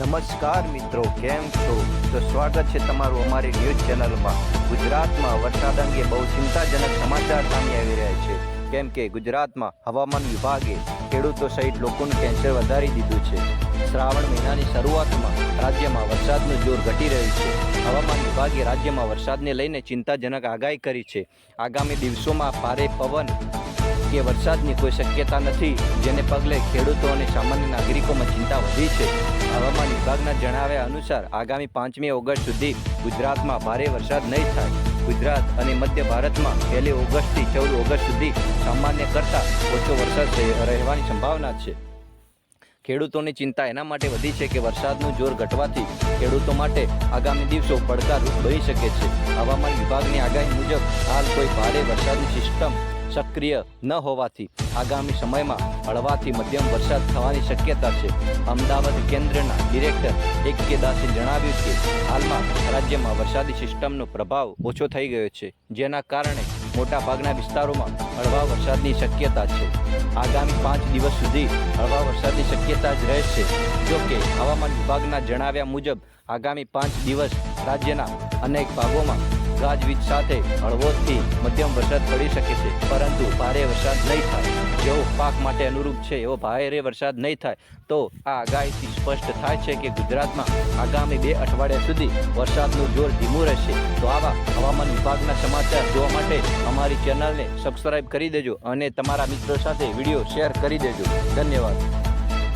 નમસ્કાર મિત્રો, કેમ છો? તો સ્વાગત છે તમારું અમારી ન્યૂઝ ચેનલમાં. ગુજરાતમાં વરસાદ અંગે બહુ ચિંતાજનક સમાચાર સામે આવી રહ્યા છે. કેમ કે ગુજરાતમાં હવામાન વિભાગે ખેડૂતો સહિત લોકોનું કેન્સર વધારી દીધું છે. શ્રાવણ મહિનાની શરૂઆતમાં રાજ્યમાં વરસાદનું જોર ઘટી રહ્યું છે. હવામાન વિભાગે રાજ્યમાં વરસાદને લઈને ચિંતાજનક આગાહી કરી છે. આગામી દિવસોમાં ભારે પવન કે વરસાદની કોઈ શક્યતા નથી, જેને પગલે ખેડૂતો અને સામાન્ય નાગરિકોમાં ચિંતા વધી છે. હવામાન વિભાગના જણાવ્યા અનુસાર, આગામી પાંચમી ઓગસ્ટ સુધી ગુજરાતમાં ભારે વરસાદ નહીં થાય. ગુજરાત અને મધ્ય ભારતમાં પહેલી ઓગસ્ટથી ચૌદ ઓગસ્ટ સુધી સામાન્ય કરતાં ઓછો વરસાદ રહે- રહેવાની સંભાવના છે. ખેડૂતોની ચિંતા એના માટે વધી છે કે વરસાદનું જોર ઘટવાથી ખેડૂતો માટે આગામી દિવસો પડકારરૂપ બની શકે છે. હવામાન વિભાગની આગાહી મુજબ, હાલ કોઈ ભારે વરસાદની સિસ્ટમ સક્રિય ન હોવાથી આગામી સમયમાં હળવાથી મધ્યમ વરસાદ થવાની શક્યતા છે. અમદાવાદ કેન્દ્રના ડિરેક્ટર એક કે દાસે જણાવ્યું કે હાલમાં રાજ્યમાં વરસાદી સિસ્ટમનો પ્રભાવ ઓછો થઈ ગયો છે, જેના કારણે મોટાભાગના વિસ્તારોમાં હળવા વરસાદની શક્યતા છે. આગામી પાંચ દિવસ સુધી હળવા વરસાદની શક્યતા જ રહેશે. જોકે હવામાન વિભાગના જણાવ્યા મુજબ, આગામી પાંચ દિવસ રાજ્યના અનેક ભાગોમાં ગાજવીજ સાથે હળવોથી મધ્યમ વરસાદ પડી શકે છે, પરંતુ ભારે વરસાદ નહીં થાય. જેવો પાક માટે અનુરૂપ છે, એવો ભારે વરસાદ નહીં થાય. તો આ આગાહીથી સ્પષ્ટ થાય છે કે ગુજરાતમાં આગામી બે અઠવાડિયા સુધી વરસાદનું જોર ધીમું રહેશે. તો આવા હવામાન વિભાગના સમાચાર જોવા માટે અમારી ચેનલને સબસ્ક્રાઈબ કરી દેજો અને તમારા મિત્રો સાથે વીડિયો શેર કરી દેજો. ધન્યવાદ.